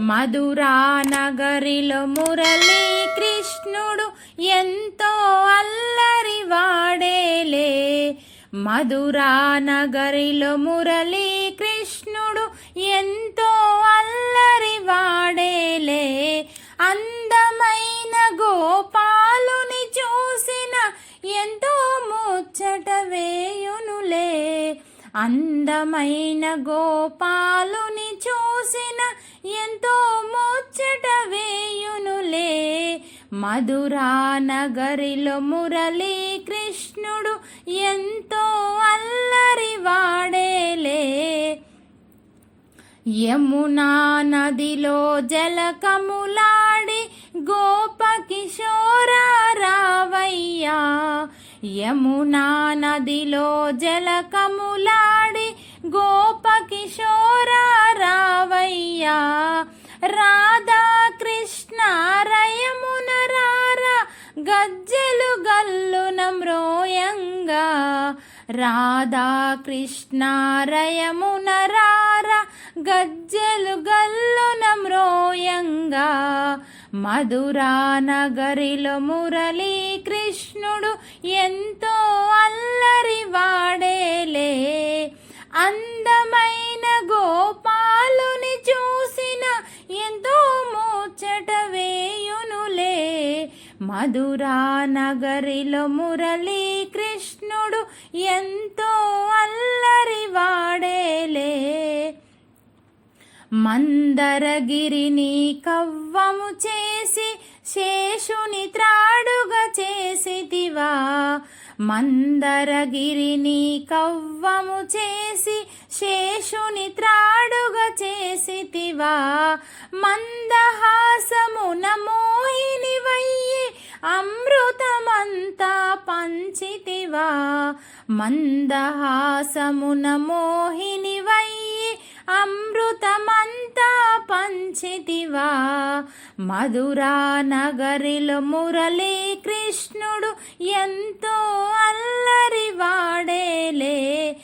మధురా నగరిలో మురళీ కృష్ణుడు ఎంతో అల్లరి వాడేలే. మధురా నగరిలో మురళీ అందమైన గోపాలుని చూసిన ఎంతో ముచ్చట వేయునులే. మధురా నగరిలో మురళీ కృష్ణుడు ఎంతో అల్లరి వాడేలే. యమునా నదిలో జలకములాడి గోపకిశోర రావయ్యా. యమునా నదిలో జలకములాడి రాధా కృష్ణ రయమున గజ్జెలు గల్లున మ్రోయంగా మధురా నగరిలో మురళీ కృష్ణుడు ఎంతో అల్లరి వాడేలే. అందమైన గోపాలుని చూసిన ఎంతో ముచ్చట వేయునులే. మధురా నగరిలో మురళీ ఎంతో అల్లరి వాడేలే. మందరగిరిని కవ్వము చేసి శేషుని త్రాడుగా చేసితివా. మందరగిరిని కవ్వము చేసి శేషుని త్రాడుగా చేసితివా. మందహాసము నమో అమృతమంతా పంచితివా. మందహాసమున మోహిని అమృతమంతా పంచితివా. మధురా నగరిలో మురళీ కృష్ణుడు ఎంతో అల్లరి వాడేలే.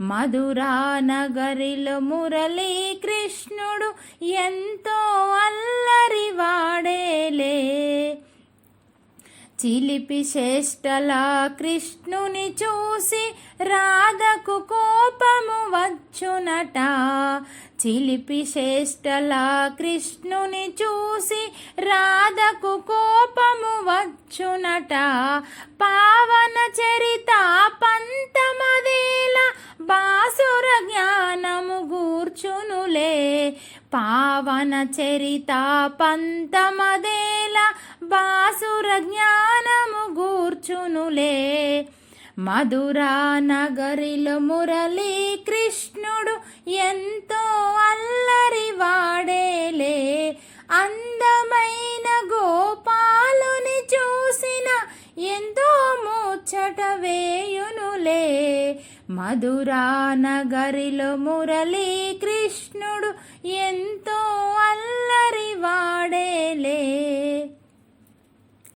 మధురానగరిలో మురళీ కృష్ణుడు ఎంతో అల్లరి వాడేలే. చిలిపి శ్రేష్టల కృష్ణుని చూసి రాధకు కోపము వచ్చునట. చిలిపి శ్రేష్టల కృష్ణుని చూసి రాధకు కోపము వచ్చునట. పావన చరిత పావన చరిత పంతమదేల బాసుర జ్ఞానము గూర్చునులే. మధురా నగరిలో మురళీ కృష్ణుడు ఎంతో అల్లరి వాడేలే. అందమైన గోపాలుని చూసిన ఎంతో ముచ్చట వేయునులే. మధురా నగరిలో మురళీ కృష్ణుడు ఎంతో